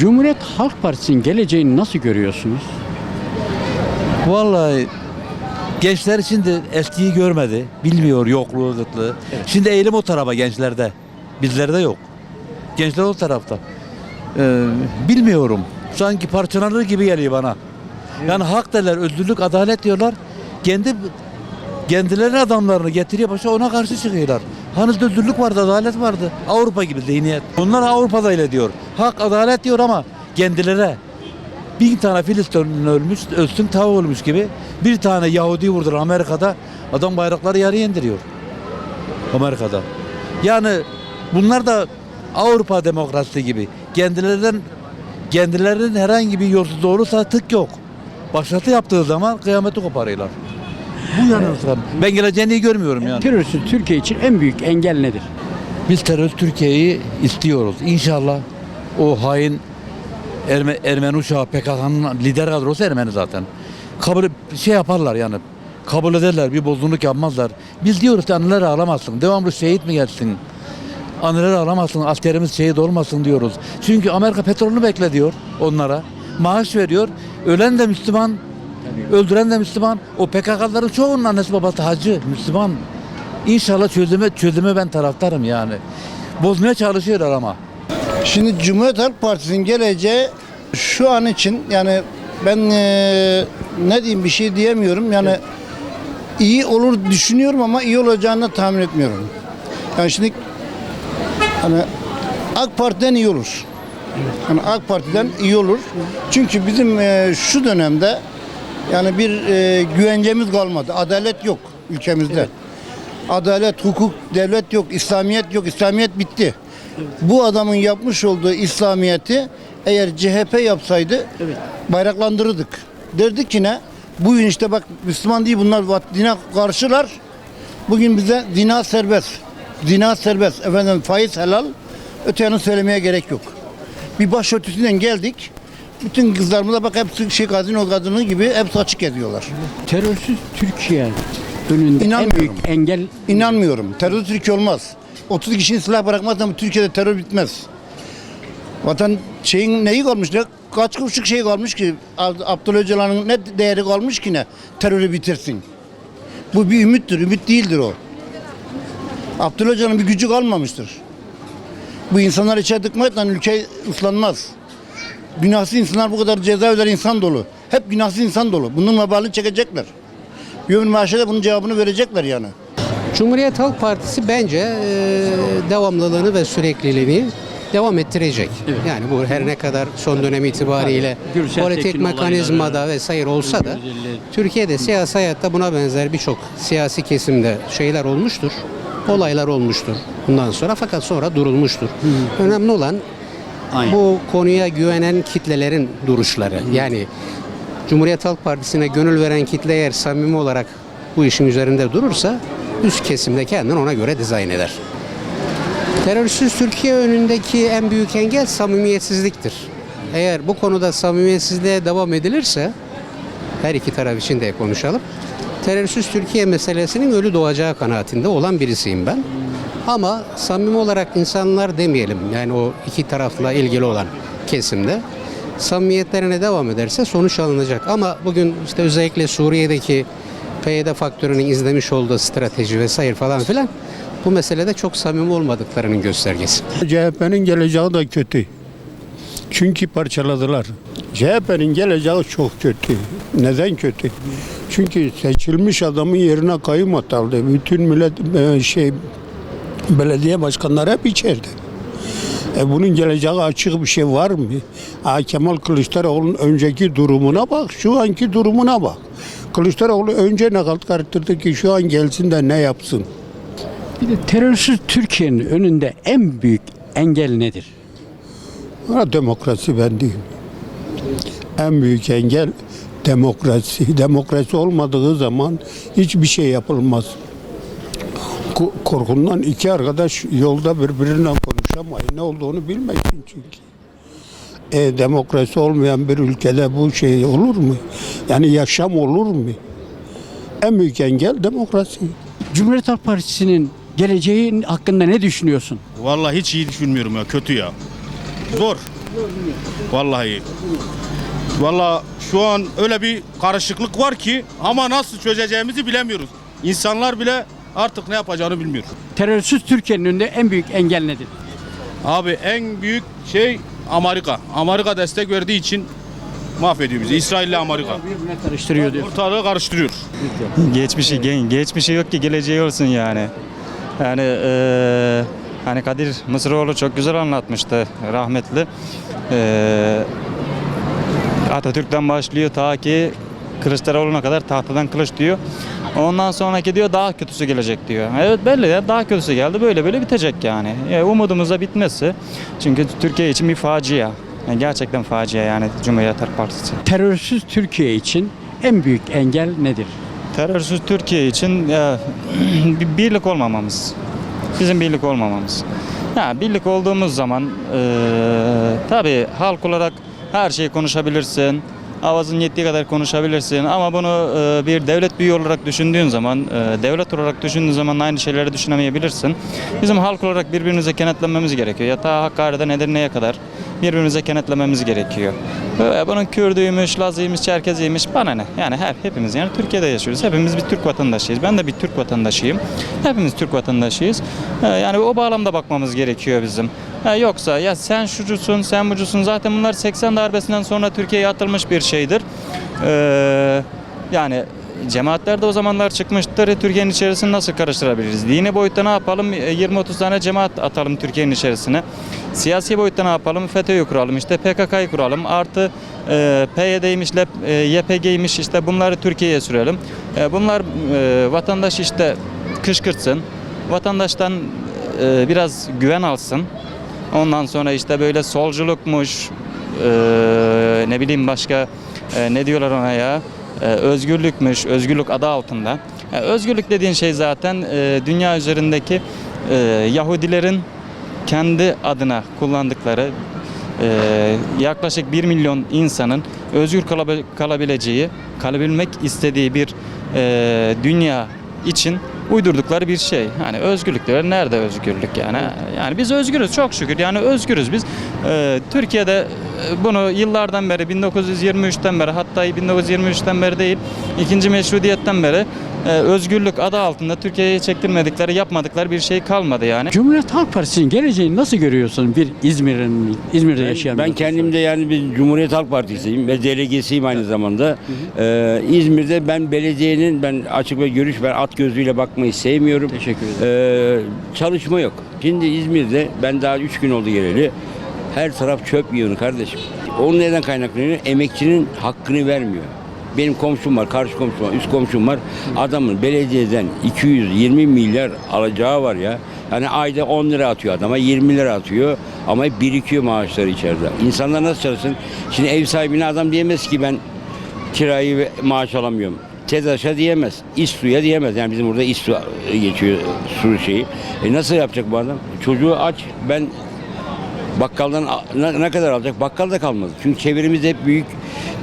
Cumhuriyet Halk Partisi'nin geleceğini nasıl görüyorsunuz? Vallahi gençler şimdi eskiyi görmedi. Bilmiyor yokluğu, kıtlığı. Şimdi eğilim o tarafa gençlerde. Bizlerde yok. Gençler o tarafta. Ee, bilmiyorum. Sanki parçalanır gibi geliyor bana. Yani hak derler, özgürlük, adalet diyorlar. Kendi kendilerinin adamlarını getiriyor başa ona karşı çıkıyorlar. Hani özgürlük vardı, adalet vardı. Avrupa gibi zihniyet. Onlar Avrupa'da öyle diyor. Hak, adalet diyor ama kendilere. Bin tane Filistinli ölmüş, ölsün tav olmuş gibi. Bir tane Yahudi vurdular Amerika'da. Adam bayrakları yarıya indiriyor. Amerika'da. Yani bunlar da Avrupa demokrasisi gibi. Kendilerinden kendilerinin herhangi bir yolsuzluğu olursa tık yok. Başlatı yaptığı zaman kıyameti koparıyorlar. Bu yanılsam. Ben geleceğini iyi görmüyorum yani. Terörsüz Türkiye için en büyük engel nedir? Biz terörist Türkiye'yi istiyoruz. İnşallah o hain Erme, Ermeni uşağı PKK'nın lider kadrosu Ermeni zaten. Kabul şey yaparlar yani. Kabul ederler, bir bozgunluk yapmazlar. Biz diyoruz ki anneler ağlamasın. Devamlı şehit mi gelsin? Anneler ağlamasın, askerimiz şehit olmasın diyoruz. Çünkü Amerika petrolünü bekle diyor onlara. Maaş veriyor. Ölen de Müslüman, öldüren de Müslüman. O PKK'ların çoğunun annesi babası hacı, Müslüman. İnşallah çözüme, çözüme ben taraftarım yani. Bozmaya çalışıyorlar ama. Şimdi Cumhuriyet Halk Partisi'nin geleceği şu an için yani ben eee, ne diyeyim bir şey diyemiyorum. Yani iyi olur düşünüyorum ama iyi olacağını tahmin etmiyorum. Yani şimdi hani AK Parti'den iyi olur. Yani AK Parti'den iyi olur. Çünkü bizim eee, şu dönemde yani bir eee, güvencemiz kalmadı. Adalet yok ülkemizde. Adalet, hukuk, devlet yok, İslamiyet yok. İslamiyet bitti. Bu adamın yapmış olduğu İslamiyeti eğer CHP yapsaydı bayraklandırırdık. Derdik ki ne? Bugün işte bak Müslüman değil bunlar dine karşılar. Bugün bize zina serbest. Zina serbest. Efendim faiz helal. Öte yanı söylemeye gerek yok. Bir başörtüsünden geldik. Bütün kızlarımıza bak hepsi şey gazino kadını gibi hepsi açık ediyorlar. Terörsüz Türkiye önünde en İnanmıyorum. büyük engel İnanmıyorum. Terör Türkiye olmaz. 30 kişinin silah bırakmazsan Türkiye'de terör bitmez. Vatan şeyin neyi kalmış ne? Kaç kuruşluk şey kalmış ki Ab- Abdullah Öcalan'ın ne değeri kalmış ki ne? Terörü bitirsin. Bu bir ümittir, ümit değildir o. Abdullah Öcalan'ın bir gücü kalmamıştır. Bu insanlar içeri tıkmakla ülke ıslanmaz. Günahsız insanlar bu kadar cezaevler insan dolu. Hep günahsız insan dolu. Bunun vebalini çekecekler. Bir ömür maaşıyla bunun cevabını verecekler yani. Cumhuriyet Halk Partisi bence e, devamlılığını ve sürekliliğini devam ettirecek. Yani bu her ne kadar son dönem itibariyle Gürsel politik mekanizmada vesaire olsa da. Türkiye'de siyasi hayatta buna benzer birçok siyasi kesimde şeyler olmuştur. Olaylar olmuştur bundan sonra fakat sonra durulmuştur. Önemli olan Aynen. bu konuya güvenen kitlelerin duruşları. Yani Cumhuriyet Halk Partisi'ne gönül veren kitle eğer samimi olarak bu işin üzerinde durursa üst kesimde kendini ona göre dizayn eder. Terörsüz Türkiye önündeki en büyük engel samimiyetsizliktir. Eğer bu konuda samimiyetsizliğe devam edilirse her iki taraf için de konuşalım. Terörsüz Türkiye meselesinin ölü doğacağı kanaatinde olan birisiyim ben. Ama samimi olarak insanlar demeyelim yani o iki tarafla ilgili olan kesimde samimiyetlerine devam ederse sonuç alınacak. Ama bugün işte özellikle Suriye'deki PYD faktörünün izlemiş olduğu strateji vesaire falan filan bu meselede çok samimi olmadıklarının göstergesi. CHP'nin geleceği de kötü. Çünkü parçaladılar. CHP'nin geleceği çok kötü. Neden kötü? Çünkü seçilmiş adamın yerine kayyum atandı. Bütün millet e, şey belediye başkanları hep içeride. E bunun geleceği açık bir şey var mı? Ha, Kemal Kılıçdaroğlu'nun önceki durumuna bak, şu anki durumuna bak. Kılıçdaroğlu önce ne kalktırdı ki şu an gelsin de ne yapsın? Bir de terörsüz Türkiye'nin önünde en büyük engel nedir? Ha, demokrasi ben değil. En büyük engel demokrasi. Demokrasi olmadığı zaman hiçbir şey yapılmaz. Ko- Korkundan iki arkadaş yolda birbirine konuşamayın. Ne olduğunu bilmesin çünkü. E, demokrasi olmayan bir ülkede bu şey olur mu? Yani yaşam olur mu? En büyük engel demokrasi. Cumhuriyet Halk Partisi'nin geleceği hakkında ne düşünüyorsun? Vallahi hiç iyi düşünmüyorum ya kötü ya. Zor. Vallahi. Vallahi şu an öyle bir karışıklık var ki ama nasıl çözeceğimizi bilemiyoruz. İnsanlar bile artık ne yapacağını bilmiyor. Terörsüz Türkiye'nin önünde en büyük engel nedir? Abi en büyük şey Amerika. Amerika destek verdiği için mahvediyor bizi. İsrail ile Amerika. Birbirine karıştırıyor diyor. Ortalığı karıştırıyor. Geçmişi gen- geçmişi yok ki geleceği olsun yani. Yani eee, hani Kadir Mısıroğlu çok güzel anlatmıştı rahmetli. Eee, Atatürk'ten başlıyor ta ki Kılıçdaroğlu'na kadar tahtadan kılıç diyor. Ondan sonraki diyor daha kötüsü gelecek diyor. Evet belli ya daha kötüsü geldi böyle böyle bitecek yani. E, umudumuz da bitmesi. Çünkü Türkiye için bir facia. Yani gerçekten facia yani Cumhuriyet Halk Partisi. Terörsüz Türkiye için en büyük engel nedir? Terörsüz Türkiye için e, bir birlik olmamamız. Bizim birlik olmamamız. Ya birlik olduğumuz zaman e, tabii halk olarak her şeyi konuşabilirsin. Avazın yettiği kadar konuşabilirsin ama bunu e, bir devlet büyüğü olarak düşündüğün zaman, e, devlet olarak düşündüğün zaman aynı şeyleri düşünemeyebilirsin. Bizim halk olarak birbirimize kenetlenmemiz gerekiyor. Yatağa Hakkari'den Edirne'ye kadar birbirimize kenetlememiz gerekiyor. Böyle bunun Kürdüymüş, Lazıymış, Çerkeziymiş bana ne? Yani her hepimiz yani Türkiye'de yaşıyoruz. Hepimiz bir Türk vatandaşıyız. Ben de bir Türk vatandaşıyım. Hepimiz Türk vatandaşıyız. Yani o bağlamda bakmamız gerekiyor bizim. Ha, yoksa ya sen şucusun, sen bucusun. Zaten bunlar 80 darbesinden sonra Türkiye'ye atılmış bir şeydir. Ee, yani Cemaatler de o zamanlar çıkmıştır. Türkiye'nin içerisini nasıl karıştırabiliriz? Dini boyutta ne yapalım? E, 20-30 tane cemaat atalım Türkiye'nin içerisine. Siyasi boyutta ne yapalım? FETÖ'yü kuralım. işte PKK'yı kuralım. Artı e, PYD'ymiş, LEP, e, YPG'ymiş işte bunları Türkiye'ye sürelim. E, bunlar e, vatandaş işte kışkırtsın. Vatandaştan e, biraz güven alsın. Ondan sonra işte böyle solculukmuş, e, ne bileyim başka e, ne diyorlar ona ya E, özgürlükmüş, özgürlük adı altında. E, özgürlük dediğin şey zaten e, dünya üzerindeki e, Yahudilerin kendi adına kullandıkları e, yaklaşık 1 milyon insanın özgür kalabi- kalabileceği, kalabilmek istediği bir e, dünya için uydurdukları bir şey. Yani özgürlük. Nerede özgürlük yani? Yani biz özgürüz çok şükür. Yani özgürüz biz. Ee, Türkiye'de bunu yıllardan beri 1923'ten beri hatta 1923'ten beri değil ikinci meşrudiyetten beri e, özgürlük adı altında Türkiye'ye çektirmedikleri yapmadıkları bir şey kalmadı yani. Cumhuriyet Halk Partisi'nin geleceğini nasıl görüyorsun bir İzmir'in İzmir'de yaşayan Ben bir kendim de yani bir Cumhuriyet Halk Partisi'yim ve delegesiyim aynı zamanda. Ee, İzmir'de ben belediyenin ben açık ve görüş ben at gözüyle bakmayı sevmiyorum. Teşekkür ederim. Ee, çalışma yok. Şimdi İzmir'de ben daha 3 gün oldu geleli. Her taraf çöp yığını kardeşim. Onun neden kaynaklanıyor? Emekçinin hakkını vermiyor. Benim komşum var, karşı komşum var, üst komşum var. Adamın belediyeden 220 milyar alacağı var ya. Yani ayda 10 lira atıyor adama, 20 lira atıyor. Ama birikiyor maaşları içeride. İnsanlar nasıl çalışsın? Şimdi ev sahibine adam diyemez ki ben kirayı ve maaş alamıyorum. TEDAŞ'a diyemez. İSSU'ya diyemez. Yani bizim burada İSSU geçiyor su şeyi. E nasıl yapacak bu adam? Çocuğu aç. Ben bakkaldan ne, ne kadar alacak? Bakkal da kalmadı. Çünkü çevremizde hep büyük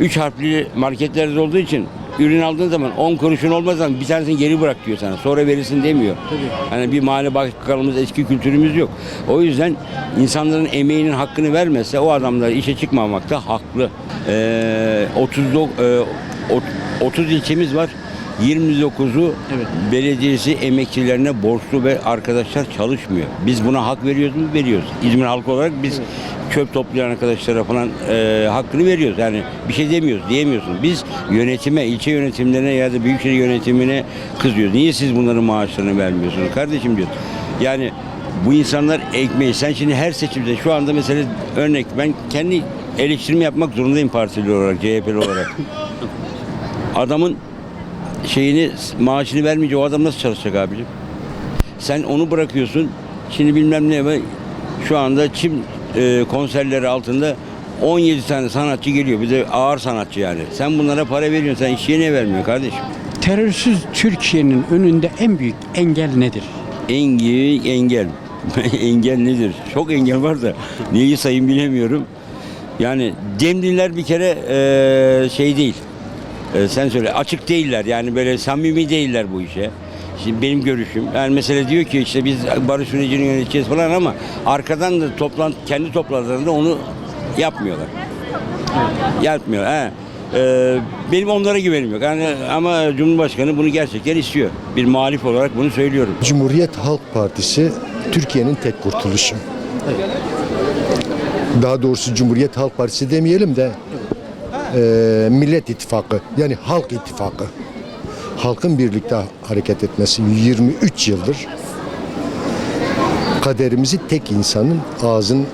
üç harfli marketlerde olduğu için ürün aldığın zaman 10 kuruşun olmaz zaman bir tanesini geri bırak diyor sana. Sonra verirsin demiyor. Hani bir mahalle bakkalımız eski kültürümüz yok. O yüzden insanların emeğinin hakkını vermezse o adamlar işe çıkmamakta haklı. Ee, 30 e, ot- 30 ilçemiz var. 29'u belediyesi emekçilerine borçlu ve arkadaşlar çalışmıyor. Biz buna hak veriyoruz mu? Veriyoruz. İzmir halkı olarak biz çöp toplayan arkadaşlara falan e, hakkını veriyoruz. Yani bir şey demiyoruz, diyemiyorsun. Biz yönetime, ilçe yönetimlerine ya da büyükşehir yönetimine kızıyoruz. Niye siz bunların maaşlarını vermiyorsunuz? Kardeşim diyor. Yani bu insanlar ekmeği. Sen şimdi her seçimde şu anda mesela örnek ben kendi eleştirimi yapmak zorundayım partili olarak, CHP'li olarak. Adamın şeyini maaşını vermeyince o adam nasıl çalışacak abicim? Sen onu bırakıyorsun. Şimdi bilmem ne ve şu anda çim e, konserleri altında 17 tane sanatçı geliyor. Bir de ağır sanatçı yani. Sen bunlara para veriyorsun. Sen işçiye niye vermiyorsun kardeşim? Terörsüz Türkiye'nin önünde en büyük engel nedir? Engel, engel. engel nedir? Çok engel var da neyi sayayım bilemiyorum. Yani Cemliler bir kere e, şey değil. E, sen söyle açık değiller yani böyle samimi değiller bu işe. Şimdi benim görüşüm. Yani mesela diyor ki işte biz barış sürecini yöneteceğiz falan ama arkadan da toplantı kendi toplantılarında onu Yapmıyorlar. Yapmıyor. He. Ee, benim onlara güvenim yok. Yani, ama Cumhurbaşkanı bunu gerçekten istiyor. Bir muhalif olarak bunu söylüyorum. Cumhuriyet Halk Partisi Türkiye'nin tek kurtuluşu. Daha doğrusu Cumhuriyet Halk Partisi demeyelim de eee, Millet İttifakı yani Halk İttifakı. Halkın birlikte hareket etmesi 23 yıldır kaderimizi tek insanın ağzın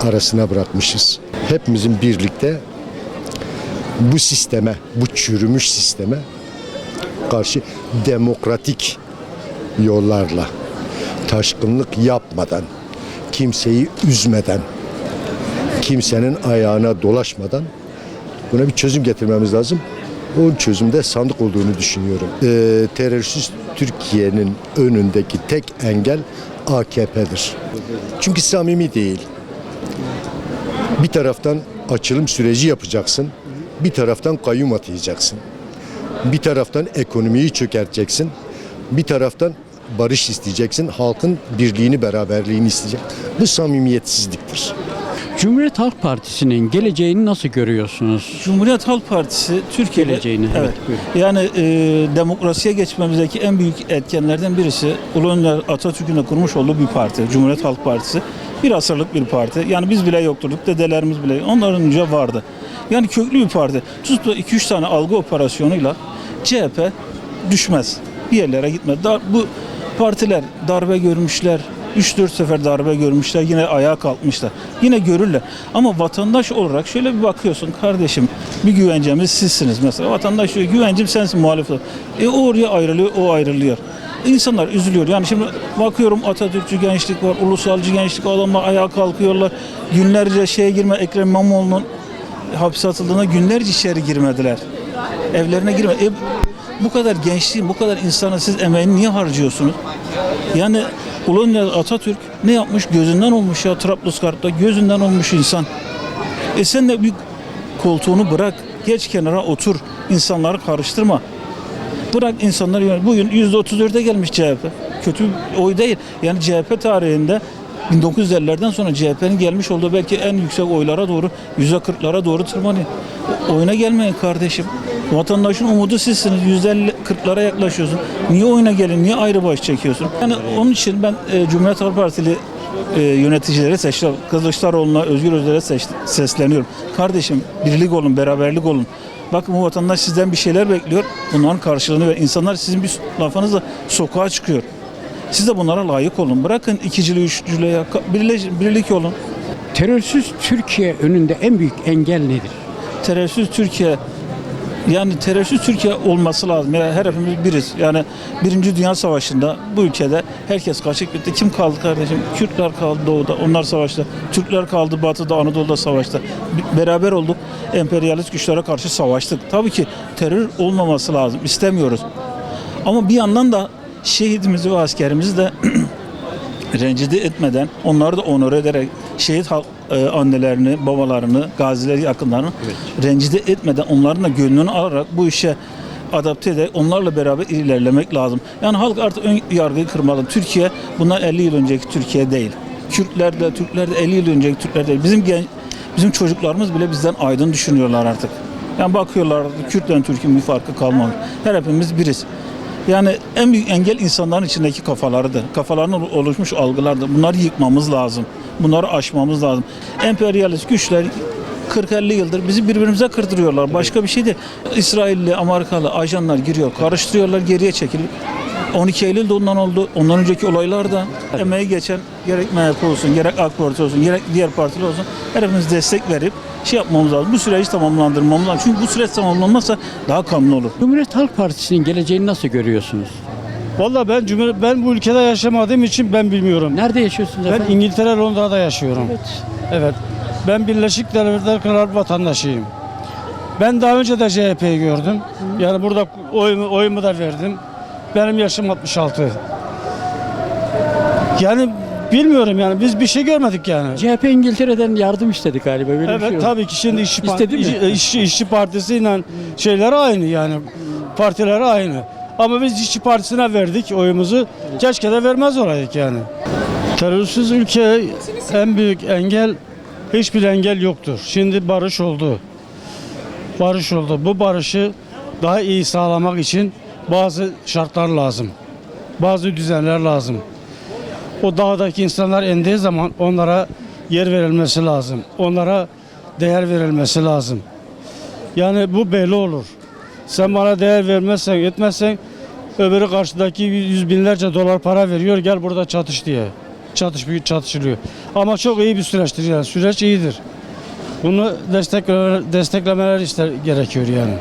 arasına bırakmışız. Hepimizin birlikte bu sisteme, bu çürümüş sisteme karşı demokratik yollarla taşkınlık yapmadan, kimseyi üzmeden, kimsenin ayağına dolaşmadan buna bir çözüm getirmemiz lazım. O çözümde sandık olduğunu düşünüyorum. Ee, terörsüz Türkiye'nin önündeki tek engel AKP'dir. Çünkü samimi değil. Bir taraftan açılım süreci yapacaksın, bir taraftan kayyum atayacaksın. Bir taraftan ekonomiyi çökerteceksin. Bir taraftan barış isteyeceksin. Halkın birliğini, beraberliğini isteyecek. Bu samimiyetsizliktir. Cumhuriyet Halk Partisi'nin geleceğini nasıl görüyorsunuz? Cumhuriyet Halk Partisi Türkiye'de Geleceğini, evet, evet, yani e, demokrasiye geçmemizdeki en büyük etkenlerden birisi Ulu Önder Atatürk'ün de kurmuş olduğu bir parti. Cumhuriyet Halk Partisi. Bir asırlık bir parti. Yani biz bile yokturduk, dedelerimiz bile. Onların önce vardı. Yani köklü bir parti. Tutup da 2-3 tane algı operasyonuyla CHP düşmez. Bir yerlere gitmez. Dar, bu partiler darbe görmüşler. 3-4 sefer darbe görmüşler. Yine ayağa kalkmışlar. Yine görürler. Ama vatandaş olarak şöyle bir bakıyorsun kardeşim bir güvencemiz sizsiniz mesela. Vatandaş diyor güvencim sensin muhalif. E o oraya ayrılıyor, o ayrılıyor. İnsanlar üzülüyor. Yani şimdi bakıyorum Atatürkçü gençlik var, ulusalcı gençlik adamlar ayağa kalkıyorlar. Günlerce şeye girme Ekrem İmamoğlu'nun hapse atıldığında günlerce içeri girmediler. Evlerine girmedi. E, bu kadar gençliğin, bu kadar insanın siz emeğini niye harcıyorsunuz? Yani Önder Atatürk ne yapmış? Gözünden olmuş ya Trablusgarp'ta gözünden olmuş insan. E sen de bir koltuğunu bırak, geç kenara otur, insanları karıştırma. Bırak insanları yönet. Bugün %34'e gelmiş CHP. Kötü oy değil. Yani CHP tarihinde 1950'lerden sonra CHP'nin gelmiş olduğu belki en yüksek oylara doğru %40'lara doğru tırmanıyor. Oyuna gelmeyin kardeşim. Vatandaşın umudu sizsiniz. %50-40'lara yaklaşıyorsun. Niye oyuna gelin? Niye ayrı baş çekiyorsun? Yani onun için ben e, Cumhuriyet Halk Partili e, yöneticilere seçtim. Kılıçdaroğlu'na, Özgür Özel'e sesleniyorum. Kardeşim birlik olun, beraberlik olun. Bakın bu vatandaş sizden bir şeyler bekliyor. Bunların karşılığını ver. İnsanlar sizin bir lafınızla sokağa çıkıyor. Siz de bunlara layık olun. Bırakın ikiciliği, üçcülüğü, birleş, birlik olun. Terörsüz Türkiye önünde en büyük engel nedir? terörsüz Türkiye yani terörsüz Türkiye olması lazım. Yani her hepimiz biriz. Yani Birinci Dünya Savaşı'nda bu ülkede herkes kaçıp gitti. Kim kaldı kardeşim? Kürtler kaldı doğuda. Onlar savaşta. Türkler kaldı batıda, Anadolu'da savaşta. Beraber olduk. Emperyalist güçlere karşı savaştık. Tabii ki terör olmaması lazım. İstemiyoruz. Ama bir yandan da şehidimizi ve askerimizi de rencide etmeden, onları da onur ederek şehit halk, e, annelerini, babalarını, gazileri, yakınlarını rencide etmeden onların da gönlünü alarak bu işe adapte ederek onlarla beraber ilerlemek lazım. Yani halk artık ön yargıyı kırmalı. Türkiye bundan 50 yıl önceki Türkiye değil. Kürtler de, Türkler de 50 yıl önceki Türkler değil. Bizim gen, bizim çocuklarımız bile bizden aydın düşünüyorlar artık. Yani bakıyorlar Kürtlerin Türk'ün bir farkı kalmadı. Her hepimiz biriz. Yani en büyük engel insanların içindeki kafalarıdır. Kafalarının oluşmuş algılardır. Bunları yıkmamız lazım. Bunları aşmamız lazım. Emperyalist güçler 40-50 yıldır bizi birbirimize kırdırıyorlar. Başka bir şey değil. İsrailli, Amerikalı ajanlar giriyor, karıştırıyorlar, geriye çekilip 12 Eylül de ondan oldu. Ondan önceki olaylar da emeği geçen gerek MHP olsun, gerek AK Parti olsun, gerek diğer partiler olsun hepimiz destek verip şey yapmamız lazım. Bu süreci tamamlandırmamız lazım. Çünkü bu süreç tamamlanmazsa daha kanlı olur. Cumhuriyet Halk Partisi'nin geleceğini nasıl görüyorsunuz? Vallahi ben cumhur ben bu ülkede yaşamadığım için ben bilmiyorum. Nerede yaşıyorsunuz Ben efendim? İngiltere Londra'da yaşıyorum. Evet. Evet. Ben Birleşik Devletler Kraliyet vatandaşıyım. Ben daha önce de CHP'yi gördüm. Yani burada oyumu, oyumu da verdim. Benim yaşım 66. Yani bilmiyorum yani biz bir şey görmedik yani. CHP İngiltere'den yardım istedi galiba böyle bir Evet şey yok. tabii ki şimdi işçi, İstedi mi? işçi, işçi, işçi partisiyle şeyler aynı yani partiler aynı. Ama biz işçi partisine verdik oyumuzu. Keşke de vermez olaydık yani. Terörsüz ülke en büyük engel hiçbir engel yoktur. Şimdi barış oldu. Barış oldu. Bu barışı daha iyi sağlamak için bazı şartlar lazım. Bazı düzenler lazım. O dağdaki insanlar indiği zaman onlara yer verilmesi lazım. Onlara değer verilmesi lazım. Yani bu belli olur. Sen bana değer vermezsen, etmezsen öbürü karşıdaki yüz binlerce dolar para veriyor gel burada çatış diye. Çatış çatışılıyor. Ama çok iyi bir süreçtir yani. Süreç iyidir. Bunu desteklemeler, desteklemeler ister gerekiyor yani.